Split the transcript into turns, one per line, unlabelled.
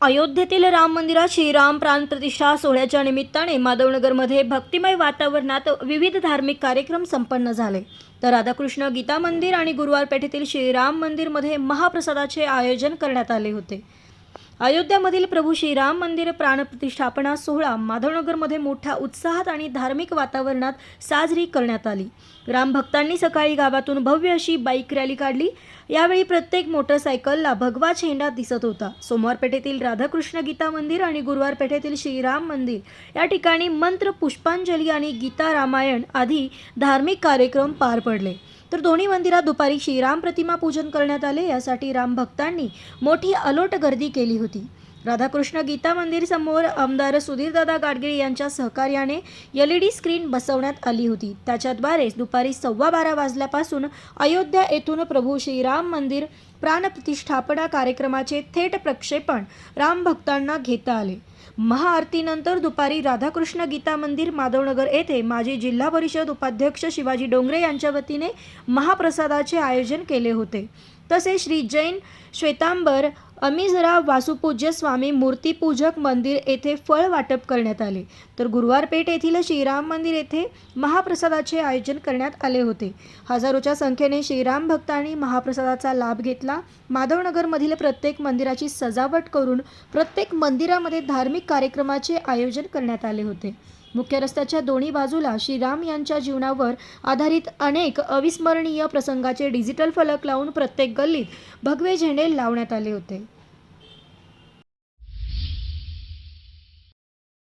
अयोध्येतील राम मंदिरात श्रीराम प्राणप्रतिष्ठा सोहळ्याच्या निमित्ताने माधवनगरमध्ये भक्तिमय वातावरणात विविध धार्मिक कार्यक्रम संपन्न झाले. तर राधाकृष्ण गीता मंदिर आणि गुरुवार पेठेतील श्रीराम मंदिरमध्ये महाप्रसादाचे आयोजन करण्यात आले होते. अयोध्यामधील प्रभू श्रीराम मंदिर प्राणप्रतिष्ठापना सोहळा माधवनगरमध्ये मोठ्या उत्साहात आणि धार्मिक वातावरणात साजरी करण्यात आली. रामभक्तांनी सकाळी गावातून भव्य अशी बाईक रॅली काढली. यावेळी प्रत्येक मोटरसायकलला भगवा झेंडा दिसत होता. सोमवार पेठेतील राधाकृष्ण गीता मंदिर आणि गुरुवार पेठेतील श्रीराम मंदिर या ठिकाणी मंत्र पुष्पांजली आणि गीता रामायण आदी धार्मिक कार्यक्रम पार पडले. तर दोन्ही मंदिरात दुपारी श्रीराम प्रतिमा पूजन करण्यात आले यासाठी राम भक्तांनी मोठी अलोट गर्दी केली होती. राधाकृष्ण गीता मंदिर समोर आमदार सुधीरदादा गाडगिळ यांच्या सहकार्याने एल ई डी स्क्रीन बसवण्यात आली होती. त्याच्याद्वारे दुपारी सव्वा बारा वाजल्यापासून अयोध्या येथून प्रभू श्रीराम मंदिर प्राणप्रतिष्ठापना कार्यक्रमाचे थेट प्रक्षेपण रामभक्तांना घेता आले. महाआरतीनंतर दुपारी राधाकृष्ण गीता मंदिर माधवनगर येथे माजी जिल्हा परिषद उपाध्यक्ष शिवाजी डोंगरे यांच्या वतीने महाप्रसादाचे आयोजन केले होते. तसे श्री जैन श्वेतांबर अमिजरा वासुपूज्य स्वामी मूर्तीपूजक मंदिर येथे फळ वाटप करण्यात आले. तर गुरुवारपेठ येथील श्रीराम मंदिर येथे महाप्रसादाचे आयोजन करण्यात आले होते. हजारोच्या संख्येने श्रीराम भक्तांनी महाप्रसादाचा लाभ घेतला. माधवनगरमधील प्रत्येक मंदिराची सजावट करून प्रत्येक मंदिरामध्ये धार्मिक कार्यक्रमाचे आयोजन करण्यात आले होते. मुख्य रस्त्याच्या दोन्ही बाजूला श्रीराम यांच्या जीवनावर आधारित अनेक अविस्मरणीय प्रसंगाचे डिजिटल फलक लावून प्रत्येक गल्लीत भगवे झेंडे लावण्यात आले होते.